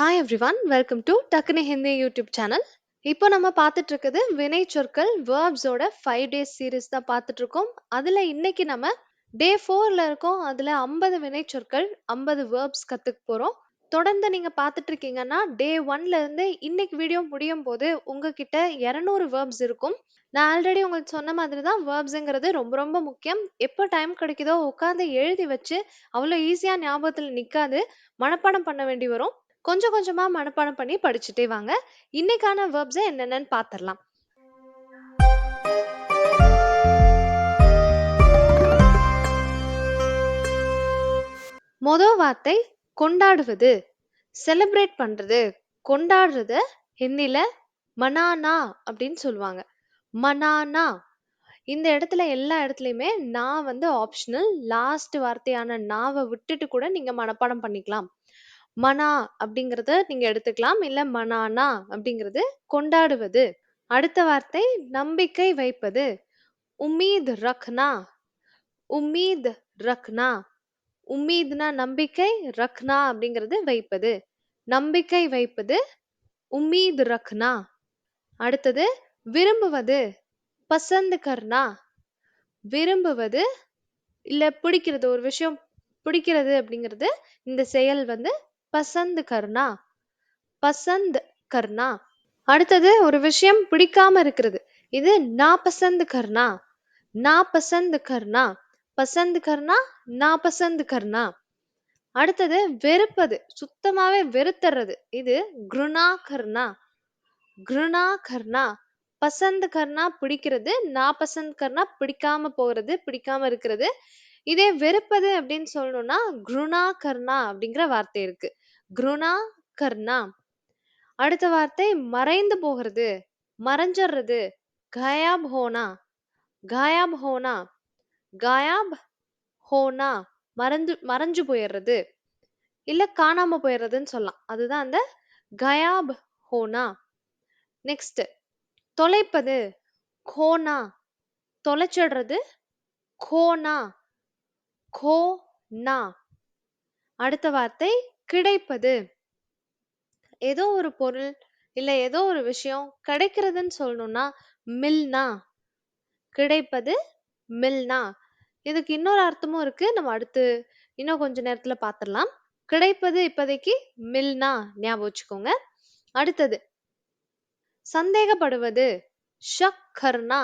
Hi everyone welcome to டக்குனு Hindi YouTube channel இப்போ நம்ம பார்த்துட்டு இருக்குது வினை சொற்கள் வேர்ப்ஸோட ஃபைவ் டேஸ் சீரீஸ் தான் பார்த்துட்டு இருக்கோம் அதில் இன்னைக்கு நம்ம டே ஃபோரில் இருக்கோம். அதில் ஐம்பது வினை சொற்கள் ஐம்பது வேர்ப்ஸ் கற்றுக்க போகிறோம் தொடர்ந்து நீங்கள் பார்த்துட்டு இருக்கீங்கன்னா டே ஒன்லேருந்து இன்னைக்கு வீடியோ முடியும் போது உங்ககிட்ட இரநூறு வேர்ப்ஸ் இருக்கும். நான் ஆல்ரெடி உங்களுக்கு சொன்ன மாதிரி தான் வேர்ப்ஸுங்கிறது ரொம்ப ரொம்ப முக்கியம். எப்போ டைம் கிடைக்குதோ உட்காந்து எழுதி வச்சு அவ்வளோ ஈஸியாக ஞாபகத்தில் நிற்காது மனப்பாடம் பண்ண வேண்டி வரும். கொஞ்சம் கொஞ்சமா மனப்பாடம் பண்ணி படிச்சுட்டே வாங்க. இன்னைக்கான வேர்ப்ஸை என்னென்னு பார்த்துடலாம் மொதல் வார்த்தை கொண்டாடுவது. செலிப்ரேட் பண்றது. கொண்டாடுறத ஹிந்தியில மனானா அப்படின்னு சொல்லுவாங்க. மனானா. இந்த இடத்துல எல்லா இடத்துலையுமே நான் வந்து ஆப்ஷனல் லாஸ்ட் வார்த்தையான நாவை விட்டுட்டு கூட நீங்க மனப்பாடம் பண்ணிக்கலாம். மனா அப்படிங்கறத நீங்க எடுத்துக்கலாம். இல்ல மனானா அப்படிங்கிறது கொண்டாடுவது. அடுத்த வார்த்தை நம்பிக்கை வைப்பது. உமீத் ரக்னா. உமீத் ரக்னா. உம்மீத்னா நம்பிக்கை ரக்னா அப்படிங்கிறது வைப்பது. நம்பிக்கை வைப்பது உம்மீத் ரக்னா. அடுத்தது விரும்புவது. பசந்து கர்னா. விரும்புவது இல்ல பிடிக்கிறது. ஒரு விஷயம் பிடிக்கிறது அப்படிங்கிறது இந்த செயல் வந்து பசந்து கர்னா பசந்த் கர்னா அடுத்தது ஒரு விஷயம் பிடிக்காம இருக்கிறது. இது நா பசந்து கர்னா நா பசந்து கர்னா பசந்து கர்னா நா பசந்து கர்னா அடுத்தது வெறுப்பது சுத்தமாவே வெறுத்துறது இது குருணா கர்னா குருணா கர்னா பசந்த் கர்னா பிடிக்கிறது நா பசந்த் கர்னா பிடிக்காம போகிறது பிடிக்காம இருக்கிறது. இதே வெறுப்பது அப்படின்னு சொல்லணும்னா குருணா கர்னா அப்படிங்கிற வார்த்தை இருக்கு. குருணா கர்ணா. அடுத்த வார்த்தை மறைந்து போகிறது மறைஞ்சிடுறது கயாப் ஹோனா காயாப் ஹோனா காயாப் ஹோனா மறந்து மறைஞ்சு போயிடுறது இல்ல காணாம போயிடுறதுன்னு சொல்லலாம். அதுதான் அந்த கயாப் ஹோனா நெக்ஸ்ட் தொலைப்பது கோனா. தொலைச்சிடுறது கோனா. கோனா. அடுத்த வார்த்தை கிடைப்பது. ஏதோ ஒரு பொருள் இல்லை ஏதோ ஒரு விஷயம் கிடைக்கிறதுன்னு சொல்லணும்னா மில்னா. கிடைப்பது மில்னா. இதுக்கு இன்னொரு அர்த்தமும் இருக்கு. நம்ம அடுத்து இன்னும் கொஞ்ச நேரத்துல பாத்திரலாம் கிடைப்பது இப்போதைக்கு மில்னா. ஞாபகம் வச்சுக்கோங்க. அடுத்தது சந்தேகப்படுவது. ஷக் கர்னா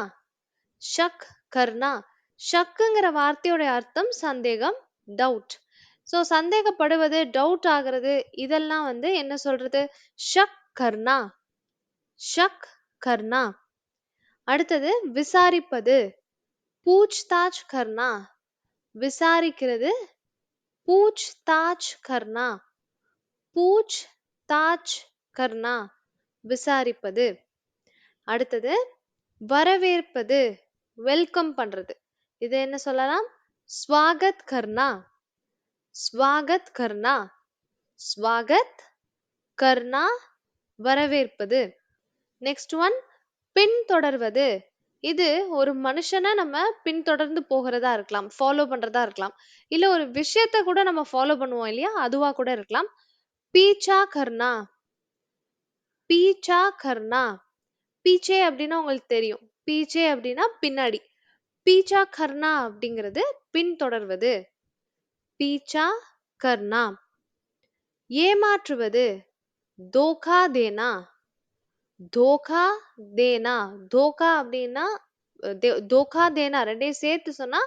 ஷக் கர்னா ஷக்குங்கிற வார்த்தையோட அர்த்தம் சந்தேகம் டவுட். ஸோ சந்தேகப்படுவது டவுட் ஆகிறது இதெல்லாம் வந்து என்ன சொல்றது? ஷக் கர்னா ஷக் கர்னா அடுத்தது விசாரிப்பது. பூச் தாஜ் கர்னா விசாரிக்கிறது பூச் தாஜ் கர்னா பூச் தாஜ் கர்னா விசாரிப்பது. அடுத்தது வரவேற்பது. வெல்கம் பண்றது. இது என்ன சொல்லலாம்? ஸ்வாகத் கர்னா ஸ்வாகத் கர்னா ஸ்வாகத் கர்னா வரவேற்பது. நெக்ஸ்ட் ஒன் பின்தொடர்வது. இது ஒரு மனுஷனை நம்ம பின்தொடர்ந்து போகிறதா இருக்கலாம் ஃபாலோ பண்றதா இருக்கலாம். இல்ல ஒரு விஷயத்த கூட நம்ம ஃபாலோ பண்ணுவோம் இல்லையா அதுவா கூட இருக்கலாம். பீச்சா கர்னா பீச்சா கர்னா பீச்சே அப்படின்னா உங்களுக்கு தெரியும். பீச்சே அப்படின்னா பின்னாடி. பீச்சா கர்னா அப்படிங்கிறது பின்தொடர்வது. பீச்சா? கர்னா ஏமாற்றுவது தோகா தேனா? தோகா தேனா? தோகா அப்படின்னா தோகா தேனா ரெண்டையும் சேர்த்து சொன்னா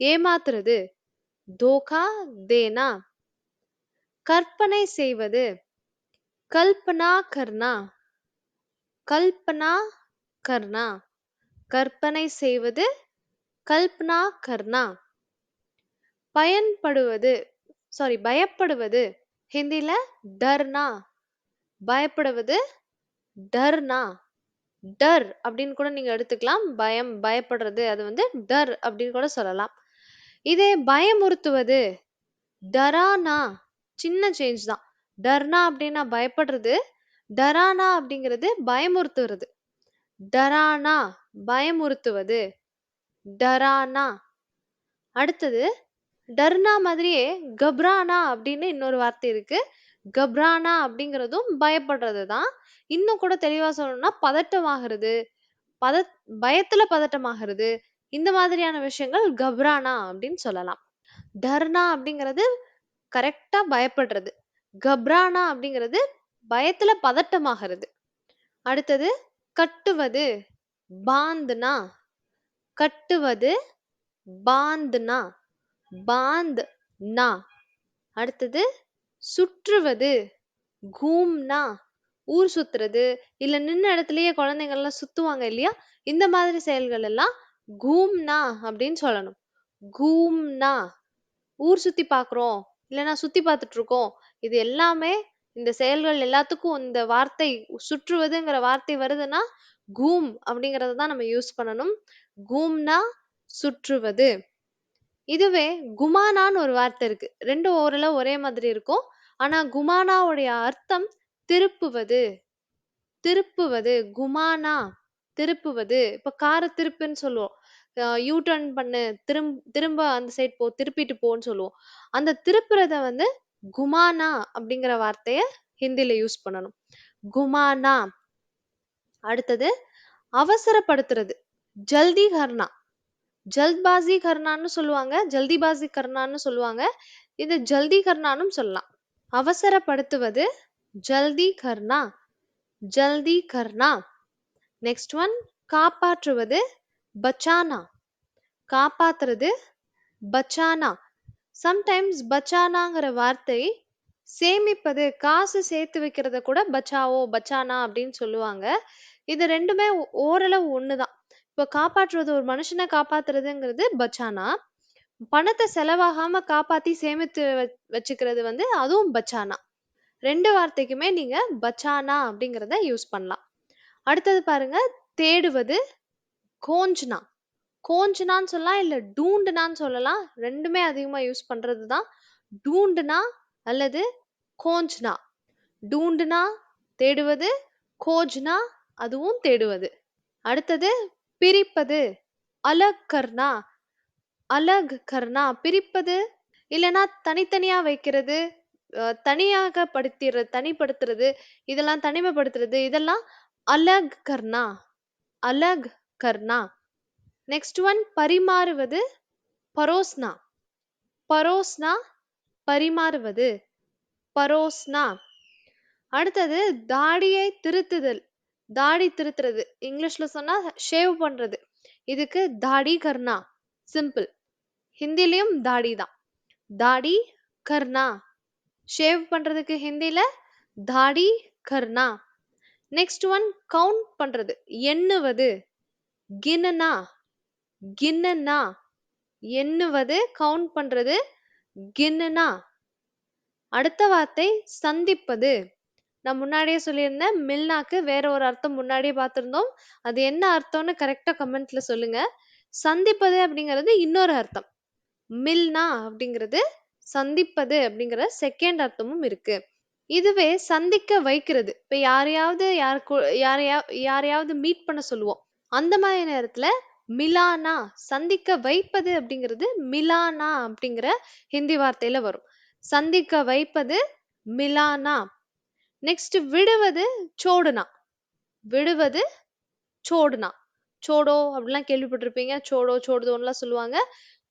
ஏமாத்துறது தோகா தேனா? கற்பனை செய்வது கல்பனா கர்னா கல்பனா கர்னா கற்பனை செய்வது கல்பனா கர்னா பயன்படுவது சாரி பயப்படுவது ஹிந்தில டர்னா பயப்படுவது டர்னா டர் அப்படின்னு கூட நீங்க எடுத்துக்கலாம். பயம் பயப்படுறது அது வந்து டர் அப்படின்னு கூட சொல்லலாம். இதே பயமுறுத்துவது டரானா சின்ன சேஞ்ச் தான். டர்னா அப்படின்னா பயப்படுறது டரானா அப்படிங்கிறது பயமுறுத்துறது. டரானா பயமுறுத்துவது டரானா. அடுத்தது டர்னா மாதிரியே கப்ரானா அப்படின்னு இன்னொரு வார்த்தை இருக்கு. கப்ரானா அப்படிங்கிறதும் பயப்படுறது தான் இன்னும் கூட தெளிவா சொல்லணும்னா பதட்டமாகிறது பத பயத்துல பதட்டமாகிறது இந்த மாதிரியான விஷயங்கள் கப்ரானா அப்படின்னு சொல்லலாம். டர்னா அப்படிங்கிறது கரெக்டா பயப்படுறது. கப்ரானா அப்படிங்கிறது பயத்துல பதட்டமாகிறது. அடுத்தது கட்டுவது பாந்துனா. கட்டுவது பாந்துனா. பாந்த் நா. அடுத்தது சுற்றுவது. கூம்னா ஊர் சுத்துறது. இல்ல நின்ன இடத்துலயே குழந்தைங்க எல்லாம் சுத்துவாங்க இல்லையா? இந்த மாதிரி செயல்கள் எல்லாம் கூம்னா அப்படின்னு சொல்லணும். கூம்னா ஊர் சுத்தி பாக்குறோம் இல்லைன்னா சுத்தி பார்த்துட்டு இருக்கோம் இது எல்லாமே இந்த செயல்கள் எல்லாத்துக்கும் இந்த வார்த்தை சுற்றுவதுங்கிற வார்த்தை வருதுன்னா கூம் அப்படிங்கறத தான் நம்ம யூஸ் பண்ணணும். கூம்னா சுற்றுவது. இதுவே குமானான்னு ஒரு வார்த்தை இருக்கு. ரெண்டு ஓரளவு ஒரே மாதிரி இருக்கும். ஆனா குமானாவுடைய அர்த்தம் திருப்புவது. திருப்புவது குமானா திருப்புவது. இப்ப கார திருப்புன்னு சொல்லுவோம். யூ டர்ன் பண்ணு திரும் திரும்ப அந்த சைட் போ திருப்பிட்டு போன்னு சொல்லுவோம். அந்த திருப்புறத வந்து குமானா அப்படிங்கிற வார்த்தைய ஹிந்தில யூஸ் பண்ணணும். குமானா. அடுத்தது அவசரப்படுத்துறது. ஜல்தி கர்னா ஜல்த்பாசி கர்னான்னு சொல்லுவாங்க ஜல்திபாசி கர்னான்னு சொல்லுவாங்க. இது ஜல்தி கர்னானும் சொல்லலாம். அவசரப்படுத்துவது ஜல்தி கர்னா ஜல்தி கர்னா நெக்ஸ்ட் ஒன் காப்பாற்றுவது பச்சானா காப்பாத்துறது பச்சானா. சம்டைம்ஸ் பச்சானாங்கிற வார்த்தை சேமிப்பது காசு சேர்த்து வைக்கிறத கூட பச்சாவோ பச்சானா அப்படின்னு சொல்லுவாங்க. இது ரெண்டுமே ஓரளவு ஒன்று தான் இப்போ காப்பாற்றுவது ஒரு மனுஷனை காப்பாத்துறதுங்கிறது பச்சானா? பணத்தை செலவாகாம காப்பாத்தி சேமித்து வச்சுக்கிறது வந்து அதுவும் பச்சானா? ரெண்டு வார்த்தைக்குமே நீங்க பச்சானா அப்படிங்கிறத யூஸ் பண்ணலாம். அடுத்தது பாருங்க தேடுவது கோஞ்ச்னா. கோஞ்ச்னான்னு சொல்லலாம் இல்ல டூண்டுனான்னு சொல்லலாம். ரெண்டுமே அதிகமா யூஸ் பண்றது தான் டூண்டுனா அல்லது கோஞ்ச்னா. டூண்டுனா தேடுவது கோஜ்னா அதுவும் தேடுவது. அடுத்தது பிரிப்பது. அலக் கர்னா அலக் கர்னா பிரிப்பது இல்லைன்னா தனித்தனியா வைக்கிறது தனியாக படுத்திடுறது தனிப்படுத்துறது இதெல்லாம் தனிமைப்படுத்துறது இதெல்லாம் அலக் கர்னா அலக் கர்னா நெக்ஸ்ட் ஒன் பரிமாறுவது பரோஸ்னா. பரோஸ்னா பரிமாறுவது பரோஸ்னா. அடுத்தது தாடியை திருத்துதல். தாடி திருத்துறது. இங்கிலீஷ்ல சொன்னா ஷேவ் பண்றது. இதுக்கு தாடி கர்னா சிம்பிள் ஹிந்திலையும் தாடி தான். தாடி கர்னா ஷேவ் பண்றதுக்கு ஹிந்தில தாடி கர்னா நெக்ஸ்ட் ஒன் கவுண்ட் பண்றது. எண்ணுவது. கினனா கின்னனா. எண்ணுவது கவுண்ட் பண்றது. கின்னனா. அடுத்த வார்த்தை சந்திப்பது. நான் முன்னாடியே சொல்லியிருந்தேன் மில்னாக்கு வேற ஒரு அர்த்தம் முன்னாடியே பார்த்துருந்தோம். அது என்ன அர்த்தம்னு கரெக்டாக கமெண்ட்ல சொல்லுங்க. சந்திப்பது அப்படிங்கிறது இன்னொரு அர்த்தம். மில்னா அப்படிங்கிறது சந்திப்பது அப்படிங்கிற செகண்ட் அர்த்தமும் இருக்கு. இதுவே சந்திக்க வைக்கிறது. இப்ப யாரையாவது யாருக்கு யாரையா யாரையாவது மீட் பண்ண சொல்லுவோம். அந்த மாதிரி நேரத்துல மிலானா சந்திக்க வைப்பது அப்படிங்கிறது மிலானா அப்படிங்கிற ஹிந்தி வார்த்தையில வரும். சந்திக்க வைப்பது மிலானா நெக்ஸ்ட் விடுவது சோடுனா. விடுவது சோடுனா. சோடோ அப்படிலாம் கேள்விப்பட்டிருப்பீங்க. சோடோ சோடுதோன்னுலாம் சொல்லுவாங்க.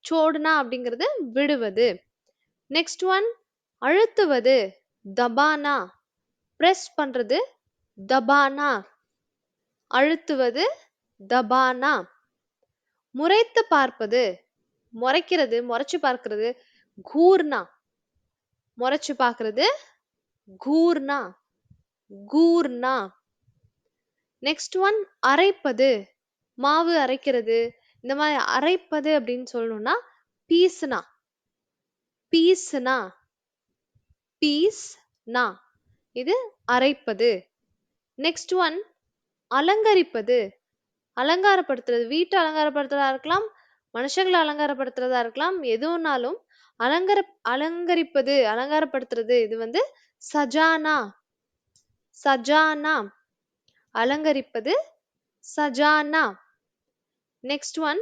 சோடுனா அப்படிங்கிறது விடுவது. நெக்ஸ்ட் ஒன் அழுத்துவது. தபானா. ப்ரெஸ் பண்றது தபானா. அழுத்துவது தபானா. முறைத்து பார்ப்பது முறைக்கிறது முறைச்சு பார்க்கிறது கூர்னா. முறைச்சு பார்க்கறது கூர்னா. கூர்னா? Next one அரைப்பது. மாவு அரைக்கிறது. இந்த மாதிரி அரைப்பது அப்படின்னு சொல்லணும்னா பீஸ்னா பீஸ்னா பீஸ்னா இது அரைப்பது. Next one அலங்கரிப்பது. அலங்காரப்படுத்துறது. வீட்டை அலங்காரப்படுத்துறதா இருக்கலாம் மனுஷங்களை அலங்காரப்படுத்துறதா இருக்கலாம் எதுனாலும் அலங்கர அலங்கரிப்பது அலங்காரப்படுத்துறது. இது வந்து சஜானா. சஜானா அலங்கரிப்பது சஜானா நெக்ஸ்ட் ஒன்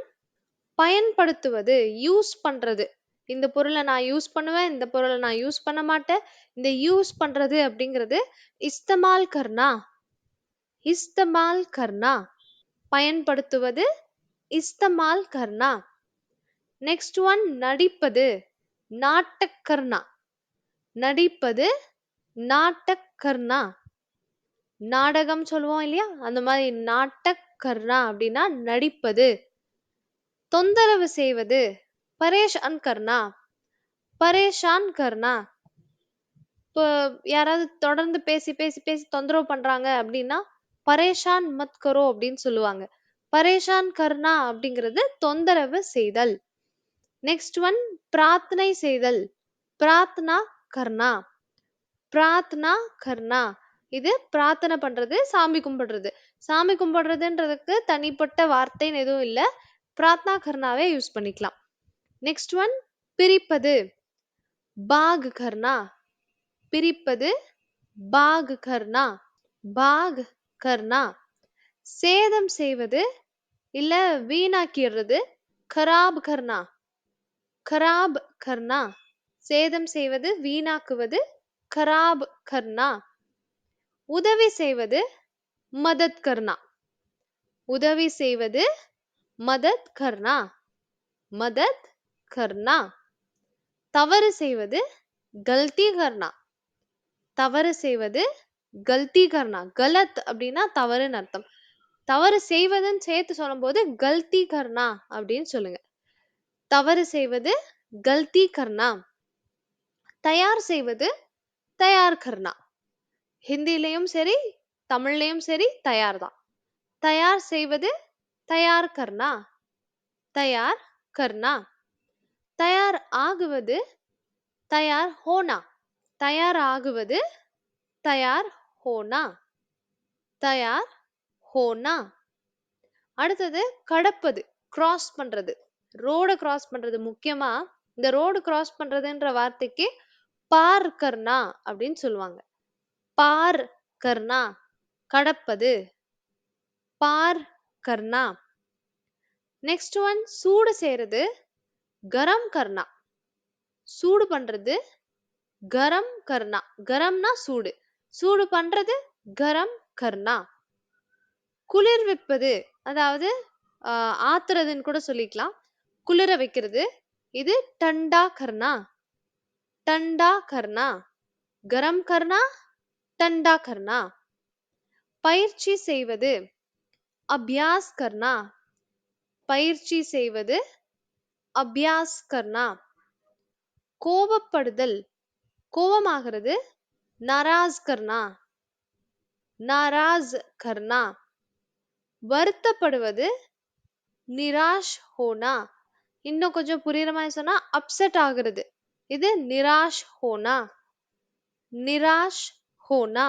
பயன்படுத்துவது யூஸ் பண்றது. இந்த பொருளை நான் யூஸ் பண்ணுவேன் இந்த பொருளை நான் யூஸ் பண்ண மாட்டேன். இந்த யூஸ் பண்றது அப்படிங்கிறது இஸ்தமால் கர்னா இஸ்தமால் கர்னா பயன்படுத்துவது இஸ்தமால் கர்னா நெக்ஸ்ட் ஒன் நடிப்பது நாட்டக்கர்னா நடிப்பது நாட்டக்கர்னா நாடகம் சொல்லுவோம் இல்லையா? அந்த மாதிரி நாட்டக்கர்னா அப்படின்னா நடிப்பது தொந்தரவு செய்வது பரேஷான் கர்னா பரேஷான் கர்னா இப்போ யாராவது தொடர்ந்து பேசி பேசி பேசி தொந்தரவு பண்றாங்க அப்படின்னா பரேஷான் மத் கரோ அப்படின்னு சொல்லுவாங்க. பரேஷான் கர்னா அப்படிங்கிறது தொந்தரவு செய்தல். நெக்ஸ்ட் ஒன் பிரார்த்தனை செய்தல். பிரார்த்தனா கர்னா பிரார்த்தனா கர்னா இது பிரார்த்தனை பண்றது சாமி கும்பிடுறது. சாமி கும்பிடுறதுன்றதுக்கு தனிப்பட்ட வார்த்தைன்னு எதுவும் இல்லை. பிரார்த்தனா கர்னாவே யூஸ் பண்ணிக்கலாம். நெக்ஸ்ட் ஒன் பிரிப்பது. பாக் கர்னா பிரிப்பது பாக் கர்னா பாக் கர்னா சேதம் செய்வது இல்ல வீணாக்கிடுறது கராப் கர்னா கராப் கர்னா சேதம் செய்வது வீணாக்குவது கராப் கர்னா உதவி செய்வது மதத் கர்னா உதவி செய்வது மதத் கர்னா மதத் கர்னா தவறு செய்வது கல்தி கர்னா தவறு செய்வது கல்தி கர்னா கலத் அப்படின்னா தவறுன்னு அர்த்தம். தவறு செய்வதுன்னு சேர்த்து சொல்லும்போது கல்தி கர்னா அப்படின்னு சொல்லுங்க. தவறு செய்வது கல்தி கர்னா தயார் செய்வது தயார் கர்னா ஹிந்திலையும் சரி தமிழ்லையும் சரி தயார் தான். தயார் செய்வது தயார் கர்னா தயார் கர்னா தயார் ஆகுவது தயார் ஹோனா. தயார் ஆகுவது தயார் ஹோனா. தயார் ஹோனா. அடுத்தது கடப்பது கிராஸ் பண்றது. ரோடை கிராஸ் பண்றது முக்கியமா இந்த ரோடு கிராஸ் பண்றதுன்ற வார்த்தைக்கு பார் அப்படின்னு சொல்லுவாங்க. பார் கர்ணா கடப்பது. பார் கர்னா நெக்ஸ்ட் ஒன் சூடு செய்யறது கரம் கர்னா. சூடு பண்றது கரம் கர்னா. கரம்னா சூடு. சூடு பண்றது கரம் கர்னா. குளிர்விப்பது அதாவது ஆஹ் ஆத்துறதுன்னு கூட சொல்லிக்கலாம். குளிர வைக்கிறது இது டண்டா கர்னா. டண்டா கர்னா. கரம் கர்னா டண்டா கர்னா பயிற்சி செய்வது அபியாஸ் கர்னா பயிற்சி செய்வது அபியாஸ் கர்னா கோபப்படுதல் கோபமாகிறது நாராஸ் கர்னா நாராஸ் கர்னா வருத்தப்படுவது நிராஷ் ஹோனா இன்னும் கொஞ்சம் புரியுற மாதிரி சொன்னா அப்செட் ஆகுறது. இது நிராஷ் ஹோனா நிராஷ் ஹோனா?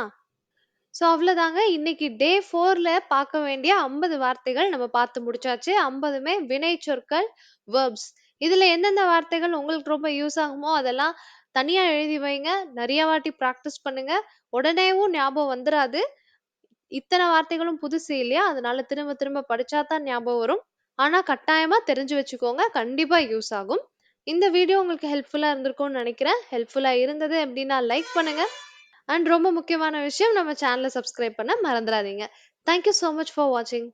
ஸோ அவ்வளோதாங்க இன்னைக்கு டே ஃபோர்ல பார்க்க வேண்டிய ஐம்பது வார்த்தைகள் நம்ம பார்த்து முடிச்சாச்சு. ஐம்பதுமே வினை சொற்கள் வேர்ப்ஸ் இதுல எந்தெந்த வார்த்தைகள் உங்களுக்கு ரொம்ப யூஸ் ஆகுமோ அதெல்லாம் தனியா எழுதி வைங்க. நிறைய வாட்டி ப்ராக்டிஸ் பண்ணுங்க. உடனேவும் ஞாபகம் வந்துராது. இத்தனை வார்த்தைகளும் புதுசு இல்லையா? அதனால திரும்ப திரும்ப படிச்சா தான் ஞாபகம் வரும். ஆனா கட்டாயமா தெரிஞ்சு வச்சுக்கோங்க. கண்டிப்பா யூஸ் ஆகும். இந்த வீடியோ உங்களுக்கு ஹெல்ப்ஃபுல்லா இருந்திருக்கும்னு நினைக்கிறேன். ஹெல்ப்ஃபுல்லா இருந்தது அப்படின்னா லைக் பண்ணுங்க. அண்ட் ரொம்ப முக்கியமான விஷயம் நம்ம சேனலை சப்ஸ்கிரைப் பண்ண மறந்துடாதீங்க தேங்க்யூ ஸோ மச் ஃபார் வாட்சிங்